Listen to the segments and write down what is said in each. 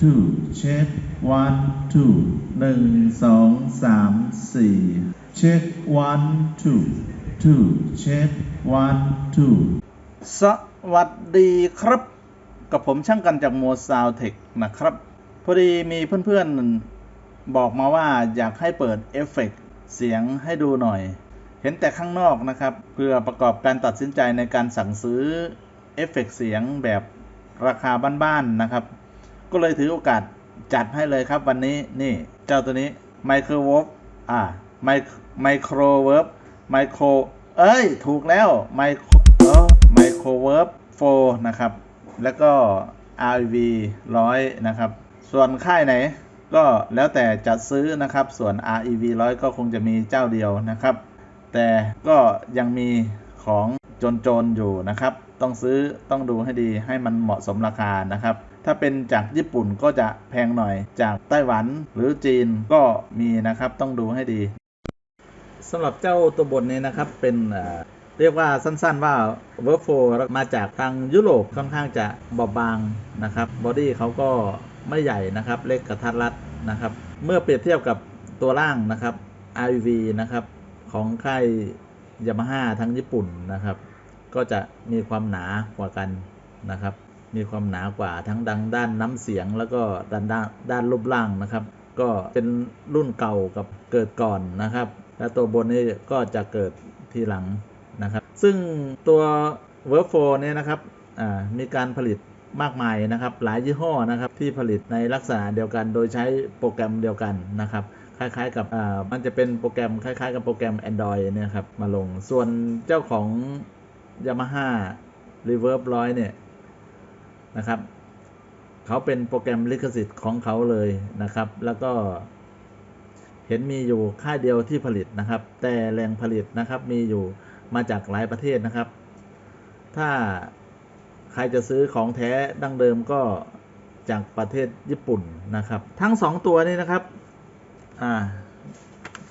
check one two check one two หนึ่งสองสามสี่ check one two two check one two สวัสดีครับ กับผมช่างกันจากโมซาวเทคนะครับ พอดีมีเพื่อนๆ บอกมาว่าอยากให้เปิดเอฟเฟกต์เสียงให้ดูหน่อย เห็นแต่ข้างนอกนะครับ เพื่อประกอบการตัดสินใจในการสั่งซื้อเอฟเฟกต์เสียงแบบราคาบ้านๆนะครับ ก็เลยถือโอกาสจัดให้เลยครับวันนี้นี่เจ้าตัวนี้ไมโครเวิร์อ่าไมไมโครเวิร์ไมโครเอ้ย ถูกแล้วไมโครเออไมโครเวิร์โฟนะครับ แล้วก็ RV 100 นะครับ ส่วนค่ายไหนก็แล้วแต่จัดซื้อนะครับ ส่วน REV 100 ก็คงจะมีเจ้าเดียวนะครับ แต่ก็ยังมีของจนๆอยู่นะครับ ต้องซื้อต้องดูให้ดีให้มันเหมาะสมราคานะครับ ถ้าเป็นจากญี่ปุ่นก็จะแพงหน่อย จากไต้หวันหรือจีนก็มีนะครับ ต้องดูให้ดีสำหรับเจ้าตัวบนนี้นะครับเป็นเรียกว่าสั้นๆว่า w o r k f o มาจากทางยุโรปค่อนข้างจะบอบบางนะครับบอดี้เขาก็ไม่ใหญ่นะครับ เล็กกระทัดรัดนะครับ เมื่อเปรียบเทียบกับตัวล่างนะครับ RV นะครับ ของค่ายยามาฮ่าทั้งญี่ปุ่นนะครับ ก็จะมีความหนากว่ากันนะครับ มีความหนากว่าทั้งดังด้านน้ำเสียงแล้วก็ด้านด้านด้านรูปร่างนะครับ ก็เป็นรุ่นเก่ากับเกิดก่อนนะครับ และตัวบนนี้ก็จะเกิดทีหลังนะครับ ซึ่งตัว w o r k f o เนี่ยนะครับอ่ามีการผลิตมากมายนะครับ หลายยี่ห้อนะครับที่ผลิตในลักษณะเดียวกัน โดยใช้โปรแกรมเดียวกันนะครับคล้ายๆกับอ่ามันจะเป็นโปรแกรมคล้ายๆกับโปรแกรม Android เนี่ยครับมาลง ส่วนเจ้าของ Yamaha Reverb 100เนี่ยนะครับเขาเป็นโปรแกรมลิขสิทธิ์ของเขาเลยนะครับ แล้วก็เห็นมีอยู่ค่ายเดียวที่ผลิตนะครับ แต่แหล่งผลิตนะครับมีอยู่มาจากหลายประเทศนะครับ ถ้าใครจะซื้อของแท้ดั้งเดิมก็จากประเทศญี่ปุ่นนะครับ ทั้งสองตัวนี้นะครับอ่า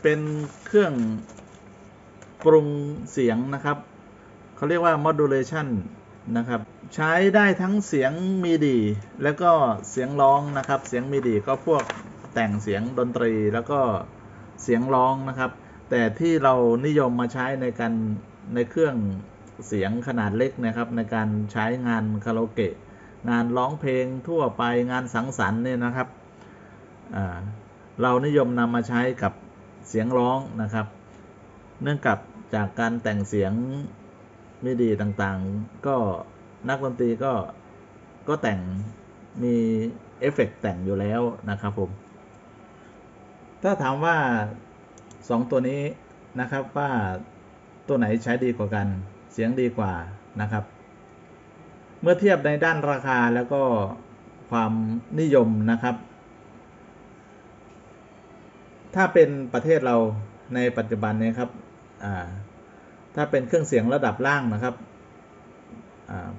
เป็นเครื่องปรุงเสียงนะครับ เขาเรียกว่า modulation นะครับ ใช้ได้ทั้งเสียงมีดีแล้วก็เสียงร้องนะครับ เสียงมีดีก็พวกแต่งเสียงดนตรีแล้วก็เสียงร้องนะครับ แต่ที่เรานิยมมาใช้ในการในเครื่องเสียงขนาดเล็กนะครับ ในการใช้งานคาราโอเกะ งานร้องเพลงทั่วไปงานสังสรรค์เนี่ยนะครับอ่าเรานิยมนำมาใช้กับเสียงร้องนะครับ เนื่องกับจากการแต่งเสียง มิดีต่างๆ ก็นักดนตรีก็ก็แต่งมีเอฟเฟกต์แต่งอยู่แล้วนะครับผม ถ้าถามว่า 2 ตัวนี้นะครับว่าตัวไหนใช้ดีกว่ากัน เสียงดีกว่านะครับ เมื่อเทียบในด้านราคาแล้วก็ความนิยมนะครับ ถ้าเป็นประเทศเราในปัจจุบันนี้ครับอ่า ถ้าเป็นเครื่องเสียงระดับล่างนะครับ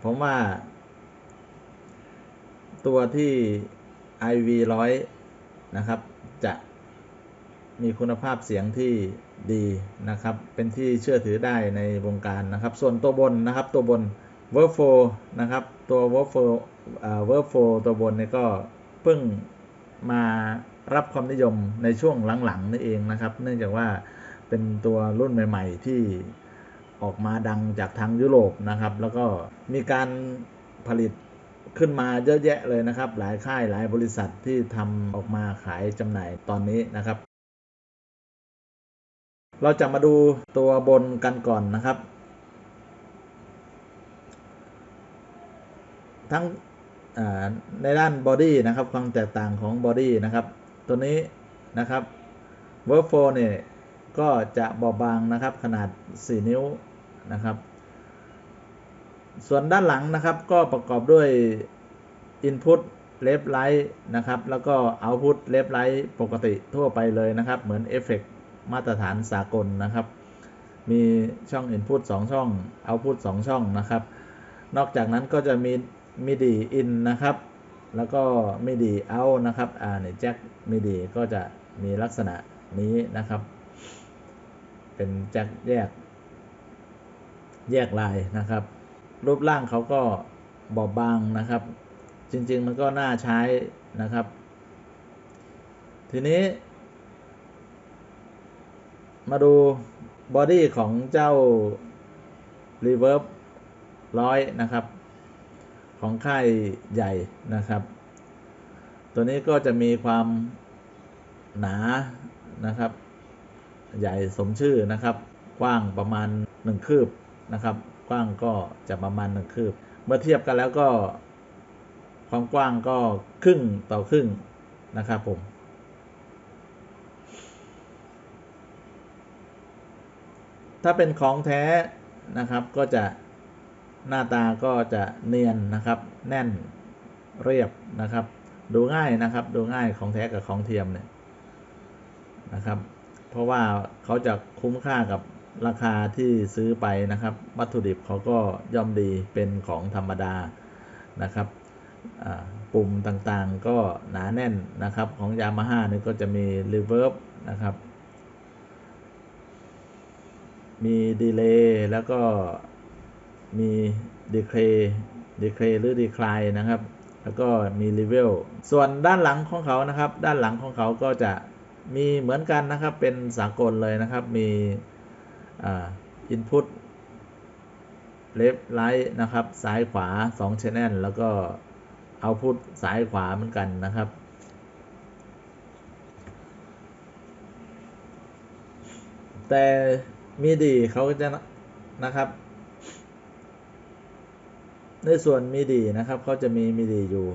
ผมว่า ตัวที่ IV 100นะครับ จะมีคุณภาพเสียงที่ดีนะครับ เป็นที่เชื่อถือได้ในวงการนะครับ ส่วนตัวบนนะครับตัวบน w o r k f o นะครับ ตัว w o r k f o อ่า w o r k f o ตัวบนนี่ก็เพิ่งมารับความนิยมในช่วงหลังๆนี่เองนะครับ เนื่องจากว่าเป็นตัวรุ่นใหม่ ๆ ที่ ออกมาดังจากทางยุโรปนะครับ แล้วก็มีการผลิตขึ้นมาเยอะแยะเลยนะครับ หลายค่ายหลายบริษัทที่ทำออกมาขายจำหน่ายตอนนี้นะครับ เราจะมาดูตัวบนกันก่อนนะครับ ทั้งในด้านบอดี้นะครับความแตกต่างของบอดี้นะครับ ตัวนี้นะครับเวอร์ฟโฟเนี่ย ก็จะเบอบางนะครับขนาด 4 นิ้วนะครับ ส่วนด้านหลังนะครับก็ประกอบด้วย Input เลฟไลท์นะครับ แล้วก็ Output เลฟไลท์ปกติทั่วไปเลยนะครับ เหมือนเอฟเฟกมาตรฐานสากลนะครับ มีช่อง Input 2 ช่อง Output 2 ช่องนะครับ นอกจากนั้นก็จะมี MIDI in นะครับ แล้วก็ MIDI out นะครับ อ่าเนี่ยแจ็ค MIDI ก็จะมีลักษณะนี้นะครับ เป็นแจ็คแยก แยกลายนะครับ รูปร่างเขาก็บอบบางนะครับ จริง ๆ มันก็น่าใช้นะครับ ทีนี้ มาดูบอดี้ของเจ้า Reverb ร้อยนะครับ ของค่ายใหญ่นะครับ ตัวนี้ก็จะมีความหนานะครับ ใหญ่สมชื่อนะครับ กว้างประมาณ 1 คืบนะครับ กว้างก็จะประมาณ 1 คืบ เมื่อเทียบกันแล้วก็ ความกว้างก็ครึ่งต่อครึ่งนะครับผมถ้าเป็นของแท้นะครับก็จะหน้าตาก็จะเนียนนะครับ แน่นเรียบนะครับ ดูง่ายนะครับ ดูง่ายของแท้กับของเทียมเนี่ยนะครับ เพราะว่าเขาจะคุ้มค่ากับราคาที่ซื้อไปนะครับ วัตถุดิบเขาก็ย่อมดีเป็นของธรรมดานะครับปุ่มต่างๆก็หนาแน่นนะครับ ของยามาฮ่านี่ก็จะมี reverb นะครับ มีดีเลย์แล้วก็มีดีเครดีเครหรือดีคลายนะครับ แล้วก็มีรีเวลส่วนด้านหลังของเขานะครับ ด้านหลังของเขาก็จะ มีเหมือนกันนะครับเป็นสากลเลยนะครับมีอินพุตเลฟไลท์นะครับซ้ายขวา2 Channel แล้วก็เอาพุตซ้ายขวาเหมือนกันนะครับแต่มีดีเขาก็จะนะครับ ในส่วนมีดีนะครับเขาจะมีมีดีอยู่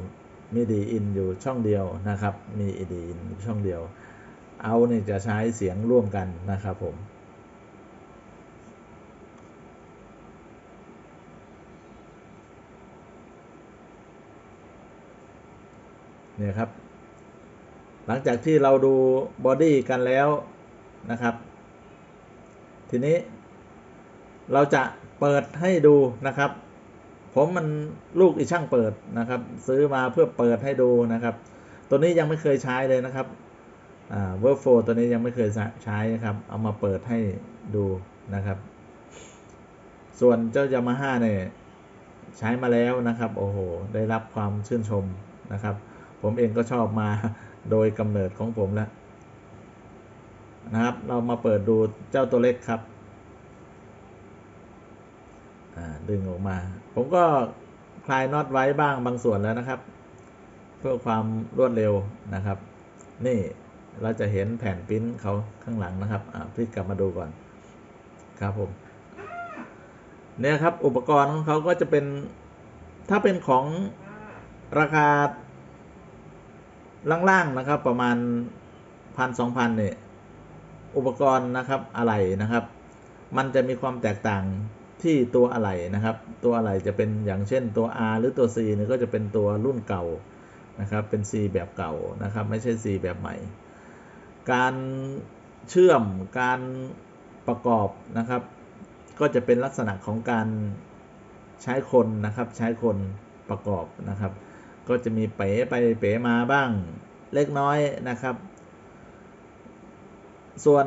มีดีอินอยู่ช่องเดียวนะครับ มีอีดีอินช่องเดียว เอาเนี่ยจะใช้เสียงร่วมกันนะครับผมเนี่ยครับ หลังจากที่เราดูบอดี้กันแล้วนะครับ ทีนี้เราจะเปิดให้ดูนะครับ ผมมันลูกอีช่างเปิดนะครับ ซื้อมาเพื่อเปิดให้ดูนะครับ ตัวนี้ยังไม่เคยใช้เลยนะครับ เวิร์กโฟตัวนี้ยังไม่เคยใช้นะครับ เอามาเปิดให้ดูนะครับ ส่วนเจ้ายามาฮ่าเนี่ยใช้มาแล้วนะครับ โอ้โห ได้รับความชื่นชมนะครับ ผมเองก็ชอบมาโดยกำเนิดของผมแล้วนะครับ เรามาเปิดดูเจ้าตัวเล็กครับดึงออกมา ผมก็คลายน็อตไว้บ้างบางส่วนแล้วนะครับ เพื่อความรวดเร็วนะครับ นี่ เราจะเห็นแผ่นปิ้นเขาข้างหลังนะครับพลิกกลับมาดูก่อนครับผมเนี่ยครับอุปกรณ์ของเขาก็จะเป็นถ้าเป็นของราคาล่างๆนะครับ ประมาณพันสองพันเนี่ยอุปกรณ์นะครับอะไรนะครับ มันจะมีความแตกต่างที่ตัวอะไรนะครับ ตัวอะไรจะเป็นอย่างเช่นตัว R หรือตัว C เนี่ยก็จะเป็นตัวรุ่นเก่านะครับ เป็น C แบบเก่านะครับ ไม่ใช่ C แบบใหม่ การเชื่อมการประกอบนะครับ ก็จะเป็นลักษณะของการใช้คนนะครับ ใช้คนประกอบนะครับ ก็จะมีเป๋ไปเป๋มาบ้างเล็กน้อยนะครับ ส่วน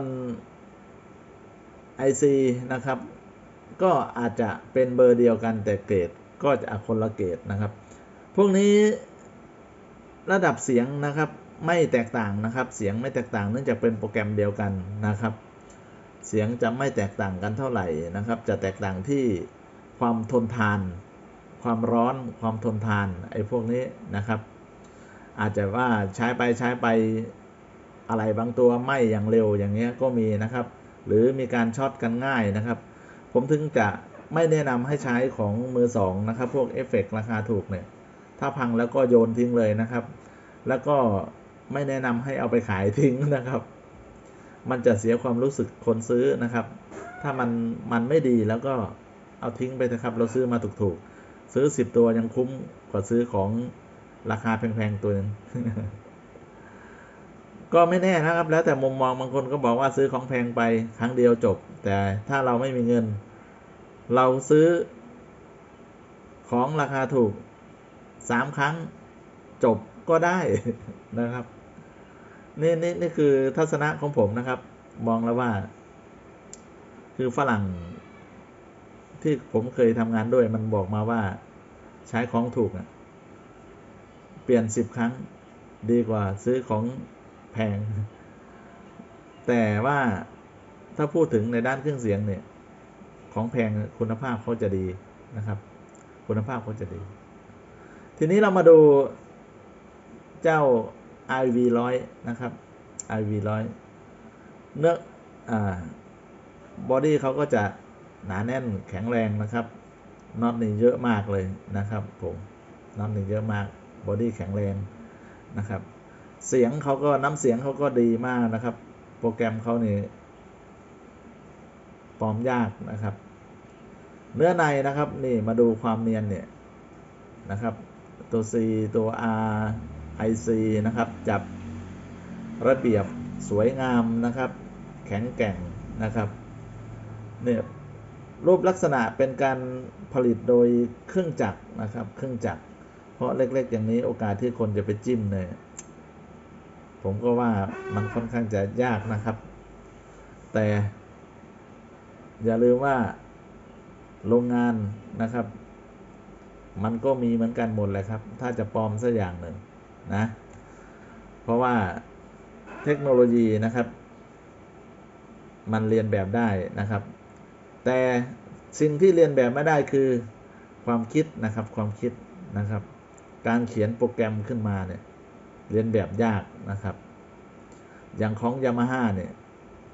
IC นะครับ ก็อาจจะเป็นเบอร์เดียวกันแต่เกรดก็จะคนละเกรดนะครับ พวกนี้ระดับเสียงนะครับ ไม่แตกต่างนะครับ เสียงไม่แตกต่างเนื่องจากเป็นโปรแกรมเดียวกันนะครับ เสียงจะไม่แตกต่างกันเท่าไหร่นะครับ จะแตกต่างที่ความทนทาน ความร้อน ความทนทานไอ้พวกนี้นะครับ อาจจะว่าใช้ไปใช้ไปอะไรบางตัวไหมอย่างเร็วอย่างเงี้ยก็มีนะครับ หรือมีการช็อตกันง่ายนะครับ ผมถึงจะไม่แนะนำให้ใช้ของมือสองนะครับ พวกเอฟเฟกราคาถูกเนี่ย ถ้าพังแล้วก็โยนทิ้งเลยนะครับ แล้วก็ ไม่แนะนำให้เอาไปขายทิ้งนะครับ มันจะเสียความรู้สึกคนซื้อนะครับ ถ้ามันมันไม่ดีแล้วก็เอาทิ้งไปนะครับ เราซื้อมาถูกๆ ซื้อสิบตัวยังคุ้มกว่าซื้อของราคาแพงๆตัวนึงก็ไม่แน่นะครับ แล้วแต่มุมมองบางคนก็บอกว่าซื้อของแพงไปครั้งเดียวจบ แต่ถ้าเราไม่มีเงิน เราซื้อของราคาถูกสามครั้งจบก็ได้นะครับ นี่นี่นี่คือทัศนะของผมนะครับ มองแล้วว่า คือฝรั่ง ที่ผมเคยทำงานด้วย มันบอกมาว่า ใช้ของถูกเปลี่ยนสิบครั้งดีกว่าซื้อของแพง แต่ว่าถ้าพูดถึงในด้านเครื่องเสียงเนี่ย ของแพงคุณภาพเขาจะดีนะครับ คุณภาพเขาจะดี ทีนี้เรามาดูเจ้า IV ร้อยนะครับ IV ร้อยเนื้ออ่าบอดี้เขาก็จะหนาแน่นแข็งแรงนะครับน็อตนี่เยอะมากเลยนะครับผมน็อตนี่เยอะมากบอดี้แข็งแรงนะครับ เสียงเขาก็น้ำเสียงเขาก็ดีมากนะครับ โปรแกรมเขานี่ปลอมยากนะครับ เนื้อในนะครับนี่มาดูความเนียนเนี่ยนะครับ ตัว C ตัว R IC นะครับ จับระเบียบสวยงามนะครับ แข็งแกร่งนะครับเนี่ยรูปลักษณะเป็นการผลิตโดยเครื่องจักรนะครับ เครื่องจักร เพราะเล็กๆ อย่างนี้โอกาสที่คนจะไปจิ้มเนี่ยผมก็ว่ามันค่อนข้างจะยากนะครับ แต่ อย่าลืมว่าโรงงานนะครับ มันก็มีเหมือนกันหมดเลยครับ ถ้าจะปลอมสักอย่างหนึ่ง นะ เพราะว่าเทคโนโลยีนะครับ มันเรียนแบบได้นะครับ แต่สิ่งที่เรียนแบบไม่ได้คือความคิดนะครับความคิดนะครับ การเขียนโปรแกรมขึ้นมาเนี่ยเรียนแบบยากนะครับ อย่างของ Yamaha เนี่ย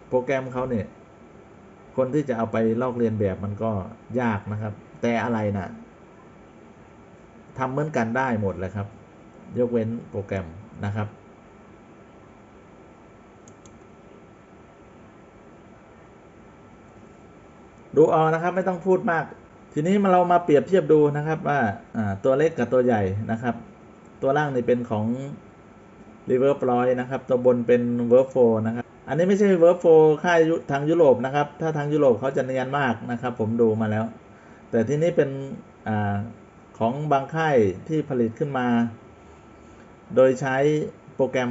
โปรแกรมเขาเนี่ยคนที่จะเอาไปลอกเรียนแบบมันก็ยากนะครับ แต่อะไรน่ะทำเหมือนกันได้หมดเลยครับ ยกเว้นโปรแกรมนะครับ ดูเอานะครับไม่ต้องพูดมาก ทีนี้มาเรามาเปรียบเทียบดูนะครับว่าตัวเล็กกับตัวใหญ่นะครับ ตัวล่างนี่เป็นของ r e v e r b ร้อยนะครับ ตัวบนเป็น v e r b 4นะครับ อันนี้ไม่ใช่ v e r b 4ค่ายทางยุโรปนะครับ ถ้าทางยุโรปเขาจะเนียนมากนะครับ ผมดูมาแล้ว แต่ที่นี้เป็นอของบางค่ายที่ผลิตขึ้นมา โดยใช้โปรแกรม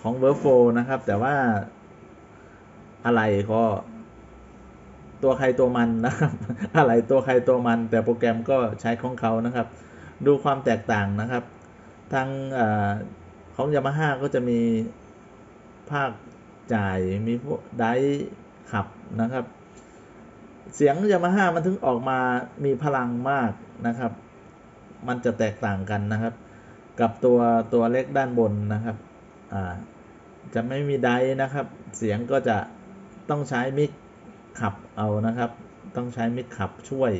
ของ v e r b 4นะครับ แต่ว่าอะไรก็ตัวใครตัวมันนะครับ อะไรตัวใครตัวมัน แต่โปรแกรมก็ใช้ของเขานะครับ ดูความแตกต่างนะครับ ทางอของยามาฮ่าก็จะมีภาคจ่ายมีพวกไดขับนะครับ เสียงยามาฮ่ามันถึงออกมามีพลังมากนะครับ มันจะแตกต่างกันนะครับ กับตัวตัวเล็กด้านบนนะครับอ่าจะไม่มีไดนะครับ เสียงก็จะต้องใช้มิกขับเอานะครับ ต้องใช้มิกขับช่วย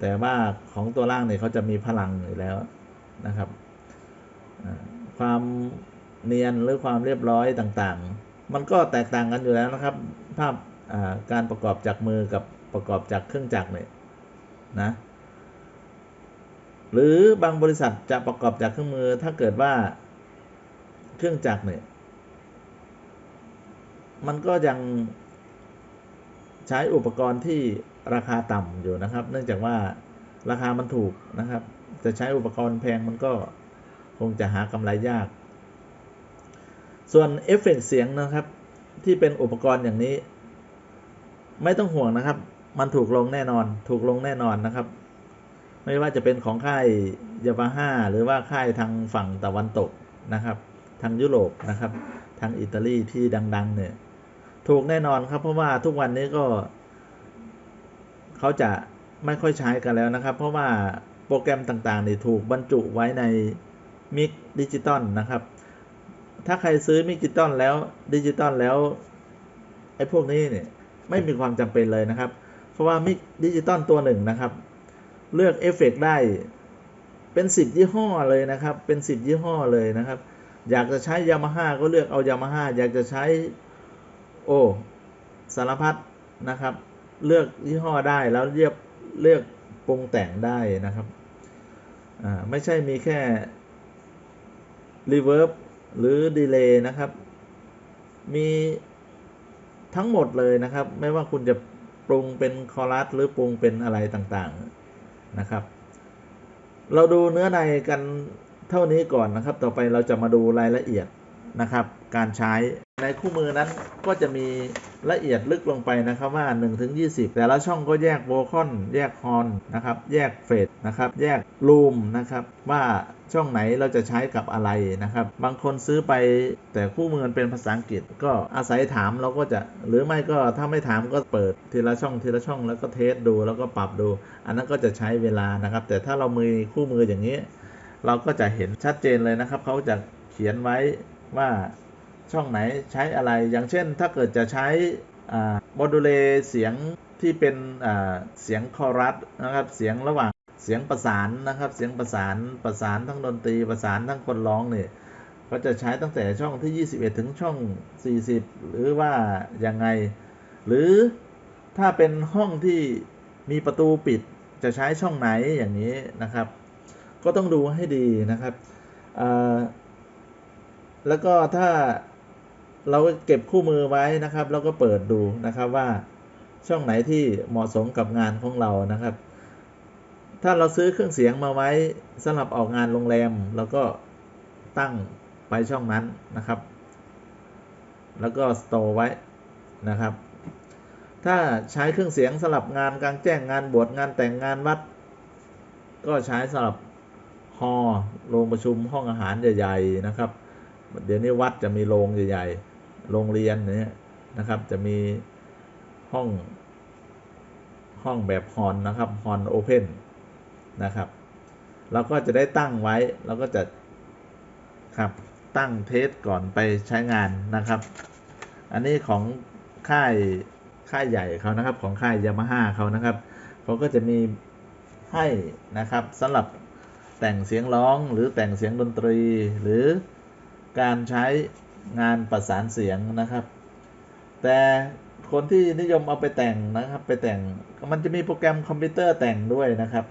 แต่ว่าของตัวล่างเนี่ยเขาจะมีพลังอยู่แล้วนะครับ ความเนียนหรือความเรียบร้อยต่างๆ มันก็แตกต่างกันอยู่แล้วนะครับ ภาพการประกอบจากมือกับประกอบจากเครื่องจักรเนี่ยนะ หรือบางบริษัทจะประกอบจากเครื่องมือถ้าเกิดว่าเครื่องจักรเนี่ย มันก็ยังใช้อุปกรณ์ที่ราคาต่ำอยู่นะครับ เนื่องจากว่าราคามันถูกนะครับ จะใช้อุปกรณ์แพงมันก็คงจะหากำไรยาก ส่วนเอฟเฟกเสียงนะครับ ที่เป็นอุปกรณ์อย่างนี้ ไม่ต้องห่วงนะครับ มันถูกลงแน่นอน ถูกลงแน่นอนนะครับ ไม่ว่าจะเป็นของค่ายยามาฮ่าหรือว่าค่ายทางฝั่งตะวันตกนะครับ ทางยุโรปนะครับ ทางอิตาลีที่ดัง ๆ เนี่ย ถูกแน่นอนครับ เพราะว่าทุกวันนี้ก็ เขาจะไม่ค่อยใช้กันแล้วนะครับ เพราะว่าโปรแกรมต่างๆนี่ถูกบรรจุไว้ในมิกดิจิตอลนะครับ ถ้าใครซื้อมิกดิจิตอลแล้วดิจิตอลแล้วไอ้พวกนี้เนี่ยไม่มีความจำเป็นเลยนะครับ เพราะว่ามิกดิจิตอลตัวหนึ่งนะครับ เลือกเอฟเฟกได้ เป็นสิบยี่ห้อเลยนะครับ เป็นสิบยี่ห้อเลยนะครับ อยากจะใช้ยามาฮ่าก็เลือกเอายามาฮ่าอยากจะใช้ โอสารพัดนะครับ เลือกยี่ห้อได้แล้วเลือกเลือกปรุงแต่งได้นะครับอ่าไม่ใช่มีแค่ reverb หรือ delay นะครับ มีทั้งหมดเลยนะครับ ไม่ว่าคุณจะปรุงเป็นคอรัสหรือปรุงเป็นอะไรต่างๆ นะครับ เราดูเนื้อในกันเท่านี้ก่อนนะครับ ต่อไปเราจะมาดูรายละเอียดนะครับ การใช้ในคู่มือนั้นก็จะมีละเอียดลึกลงไปนะครับว่า1ถึง20แต่ละช่องก็แยกโวคอน แยกฮอนนะครับ แยกเฟดนะครับ แยกลูมนะครับว่า ช่องไหนเราจะใช้กับอะไรนะครับ บางคนซื้อไปแต่คู่มือมันเป็นภาษาอังกฤษ ก็อาศัยถามเราก็จะ หรือไม่ก็ถ้าไม่ถามก็เปิดทีละช่องทีละช่องแล้วก็เทสดูแล้วก็ปรับดู อันนั้นก็จะใช้เวลานะครับ แต่ถ้าเรามือคู่มืออย่างนี้ เราก็จะเห็นชัดเจนเลยนะครับเขาจะเขียนไว้ว่าช่องไหนใช้อะไร อย่างเช่น ถ้าเกิดจะใช้โมดูเลเสียงที่เป็นเสียงคอรัสนะครับ เสียงระหว่าง สียงประสานนะครับเสียงประสานประสานทั้งดนตรีประสานทั้งคนร้องเนี่ยก็จะใช้ตั้งแต่ช่องที่ 21 ถึงช่อง 40 หรือว่ายังไง หรือถ้าเป็นห้องที่มีประตูปิดจะใช้ช่องไหนอย่างนี้นะครับ ก็ต้องดูให้ดีนะครับ แล้วก็ถ้าเราเก็บคู่มือไว้นะครับ แล้วก็เปิดดูนะครับว่าช่องไหนที่เหมาะสมกับงานของเรานะครับ ถ้าเราซื้อเครื่องเสียงมาไว้สำหรับออกงานโรงแรมเราก็ตั้งไปช่องนั้นนะครับ แล้วก็สโตร์ไว้นะครับ ถ้าใช้เครื่องเสียงสำหรับงานกลางแจ้งงานบวชงานแต่งงานวัด ก็ใช้สำหรับฮอโรงประชุมห้องอาหารใหญ่ๆนะครับ เดี๋ยวนี้วัดจะมีโรงใหญ่ๆโรงเรียนเนี่ยนะครับ จะมีห้องห้องแบบฮอนนะครับฮอนโอเพน นะครับ เราก็จะได้ตั้งไว้เราก็จะครับตั้งเทสก่อนไปใช้งานนะครับ อันนี้ของค่ายค่ายใหญ่เขานะครับของค่ายยามาฮ่าเขานะครับเขาก็จะมีให้นะครับสำหรับแต่งเสียงร้องหรือแต่งเสียงดนตรี หรือการใช้งานประสานเสียงนะครับ แต่คนที่นิยมเอาไปแต่งนะครับ ไปแต่งมันจะมีโปรแกรมคอมพิวเตอร์แต่งด้วยนะครับ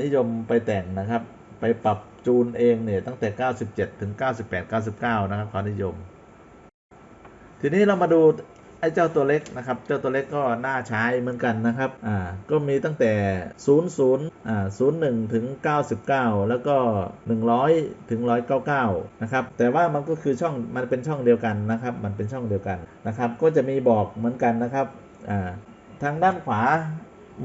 นิยมไปแต่งนะครับ ไปปรับจูนเองเนี่ยตั้งแต่ 97 ถึง 98 99 นะครับความนิยม ทีนี้เรามาดูไอ้เจ้าตัวเล็กนะครับ เจ้าตัวเล็กก็น่าใช้เหมือนกันนะครับ อ่า ก็มีตั้งแต่ 00อ่า01 ถึง 99 แล้วก็ 100 ถึง 199 นะครับ แต่ว่ามันก็คือช่อง มันเป็นช่องเดียวกันนะครับ มันเป็นช่องเดียวกันนะครับ ก็จะมีบอกเหมือนกันนะครับ อ่า ทางด้านขวา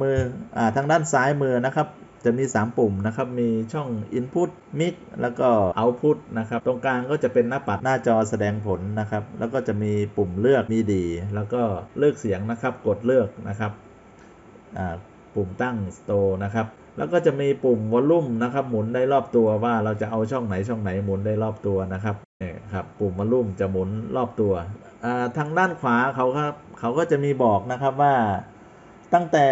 มือ อ่า ทางด้านซ้ายมือนะครับ จะมี 3 ปุ่มนะครับ มีช่อง Input Mix แล้วก็ Output นะครับ ตรงกลางก็จะเป็นหน้าปัดหน้าจอแสดงผลนะครับ แล้วก็จะมีปุ่มเลือกมีดีแล้วก็เลือกเสียงนะครับ กดเลือกนะครับ ปุ่มตั้ง Store นะครับ แล้วก็จะมีปุ่มวอลลุ่มนะครับ หมุนได้รอบตัวว่าเราจะเอาช่องไหนช่องไหนหมุนได้รอบตัวนะครับเนี่ยครับปุ่มวอลลุ่มจะหมุนรอบตัว ทางด้านขวาเขาครับเขาก็จะมีบอกนะครับว่า ตั้งแต่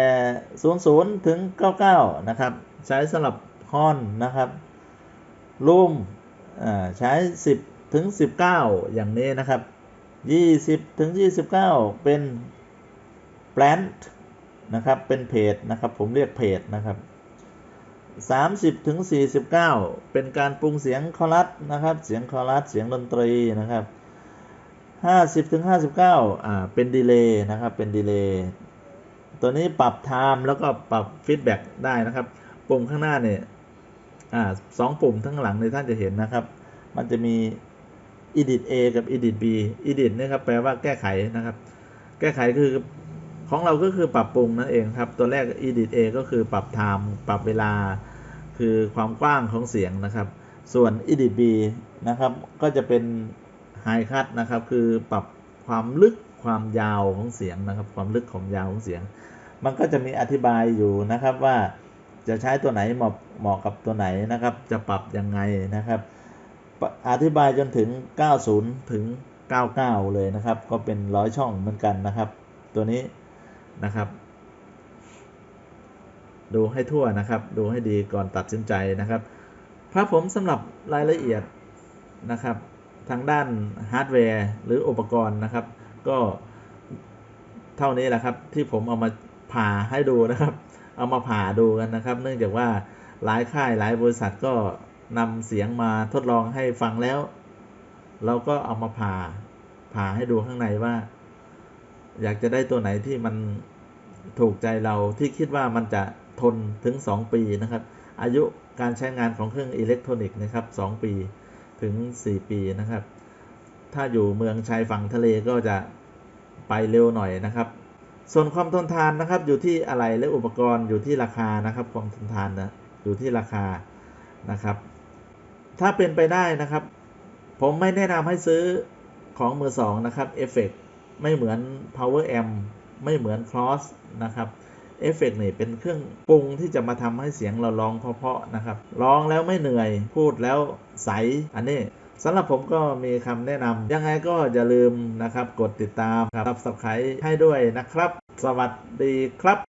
00 ถึง 99 นะครับ ใช้สำหรับฮอนนะครับรูมใช้ 10 ถึง 19 อย่างนี้นะครับ 20 ถึง 29 เป็นแปลนนะครับ เป็นเพจนะครับ ผมเรียกเพจนะครับ 30 ถึง 49 เป็นการปรุงเสียงคอรัสนะครับ เสียงคอรัส เสียงดนตรีนะครับ 50 ถึง 59 อ่า เป็นดีเลย์นะครับ เป็นดีเลย์ ตัวนี้ปรับไทม์แล้วก็ปรับฟีดแบ็กได้นะครับ ปุ่มข้างหน้าเนี่ยอ่าสองปุ่มทั้างหลังในท่านจะเห็นนะครับ มันจะมี edit A กับ edit B edit เนี่ยครับแปลว่าแก้ไขนะครับ แก้ไขคือของเราก็คือปรับปรุงนั่นเองครับ ตัวแรก edit A ก็คือปรับไทม์ปรับเวลา คือความกว้างของเสียงนะครับ ส่วน edit B นะครับก็จะเป็น high cut นะครับ คือปรับความลึกความยาวของเสียงนะครับ ความลึกของยาวของเสียง มันก็จะมีอธิบายอยู่นะครับว่าจะใช้ตัวไหนเหมาะเหมาะกับตัวไหนนะครับ จะปรับยังไงนะครับ อธิบายจนถึง 90 ถึง 99 เลยนะครับ ก็เป็นร้อยช่องเหมือนกันนะครับ ตัวนี้นะครับ ดูให้ทั่วนะครับ ดูให้ดีก่อนตัดสินใจนะครับพระผมสำหรับรายละเอียดนะครับ ทางด้านฮาร์ดแวร์หรืออุปกรณ์นะครับ ก็เท่านี้แหละครับที่ผมเอามา ผ่าให้ดูนะครับ เอามาผ่าดูกันนะครับ เนื่องจากว่าหลายค่ายหลายบริษัทก็นำเสียงมาทดลองให้ฟังแล้ว เราก็เอามาผ่าผ่าให้ดูข้างในว่า อยากจะได้ตัวไหนที่มันถูกใจเราที่คิดว่ามันจะทนถึง 2 ปีนะครับ อายุการใช้งานของเครื่องอิเล็กทรอนิกส์นะครับ 2 ปีถึง 4 ปีนะครับ ถ้าอยู่เมืองชายฝั่งทะเลก็จะไปเร็วหน่อยนะครับ ส่วนความทนทานนะครับอยู่ที่อะไรและอุปกรณ์อยู่ที่ราคานะครับ ความทนทานนะอยู่ที่ราคานะครับ ถ้าเป็นไปได้นะครับ ผมไม่แนะนำให้ซื้อของมือสองนะครับเอฟเฟกไม่เหมือน power amp ไม่เหมือน cross นะครับเอฟเฟกนี่เป็นเครื่องปรุงที่จะมาทำให้เสียงเราร้องเพาะๆนะครับ ร้องแล้วไม่เหนื่อย พูดแล้วใส อันนี้ สำหรับผมก็มีคำแนะนำยังไงก็อย่าลืมนะครับ กดติดตามครับ subscribe ให้ด้วยนะครับ สวัสดีครับ